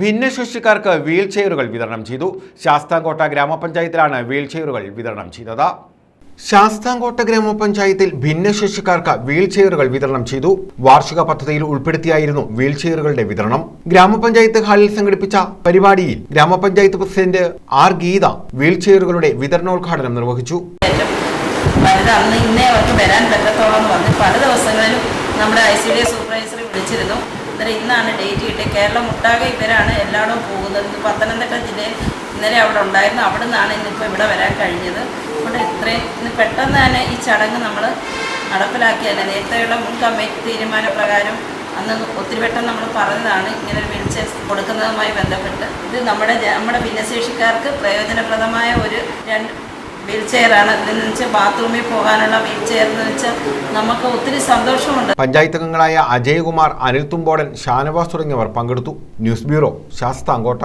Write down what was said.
ഭിന്നശേഷിക്കാർക്ക് വീൽ ചെയറുകൾ വിതരണം ചെയ്തു. ശാസ്താംകോട്ട ഗ്രാമപഞ്ചായത്തിലാണ് വീൽ ചെയറുകൾ വിതരണം ചെയ്തത്. ശാസ്താംകോട്ട ഗ്രാമപഞ്ചായത്തിൽ ഭിന്നശേഷിക്കാർക്ക് വീൽ ചെയറുകൾ വിതരണം ചെയ്തു. വാർഷിക പദ്ധതിയിൽ ഉൾപ്പെടുത്തിയായിരുന്നു വീൽ ചെയറുകളുടെ വിതരണം. ഗ്രാമപഞ്ചായത്ത് ഹാളിൽ സംഘടിപ്പിച്ച പരിപാടിയിൽ ഗ്രാമപഞ്ചായത്ത് പ്രസിഡന്റ് ആർ ഗീത വീൽ ചെയറുകളുടെ വിതരണോദ്ഘാടനം നിർവഹിച്ചു. അന്ന് ഇന്നേ അവർക്ക് വരാൻ പറ്റത്തോളം പറഞ്ഞ്. പല ദിവസങ്ങളിലും നമ്മുടെ ഐ സി ഡി എസ് സൂപ്പർവൈസറെ വിളിച്ചിരുന്നു. അന്നേരം ഇന്നാണ് ഡേറ്റ് കിട്ടിയത്. കേരളം ഒട്ടാകെ ഇവരാണ് എല്ലായിടവും പോകുന്നത്. പത്തനംതിട്ട ജില്ലയിൽ ഇന്നലെ അവിടെ ഉണ്ടായിരുന്നു. അവിടെ നിന്നാണ് ഇന്നിപ്പോൾ ഇവിടെ വരാൻ കഴിഞ്ഞത്. അതുകൊണ്ട് ഇത്രയും ഇന്ന് പെട്ടെന്ന് തന്നെ ഈ ചടങ്ങ് നമ്മൾ നടപ്പിലാക്കിയല്ല നേരത്തെയുള്ള മുൻ കമ്മിറ്റി തീരുമാനപ്രകാരം അന്ന് ഒത്തിരി പെട്ടെന്ന് നമ്മൾ പറഞ്ഞതാണ്. ഇങ്ങനെ ഒരു വിളിച്ച് കൊടുക്കുന്നതുമായി ബന്ധപ്പെട്ട് ഇത് നമ്മുടെ നമ്മുടെ ഭിന്നശേഷിക്കാർക്ക് പ്രയോജനപ്രദമായ ഒരു രണ്ട് ബാത്റൂമിൽ ഒത്തിരി സന്തോഷമുണ്ട്. പഞ്ചായത്ത് അംഗങ്ങളായ അജയകുമാർ അനിൽ തുമ്പോടൻ ഷാനവാസ് തുടങ്ങിയവർ പങ്കെടുത്തു. News bureau Sasthamcotta.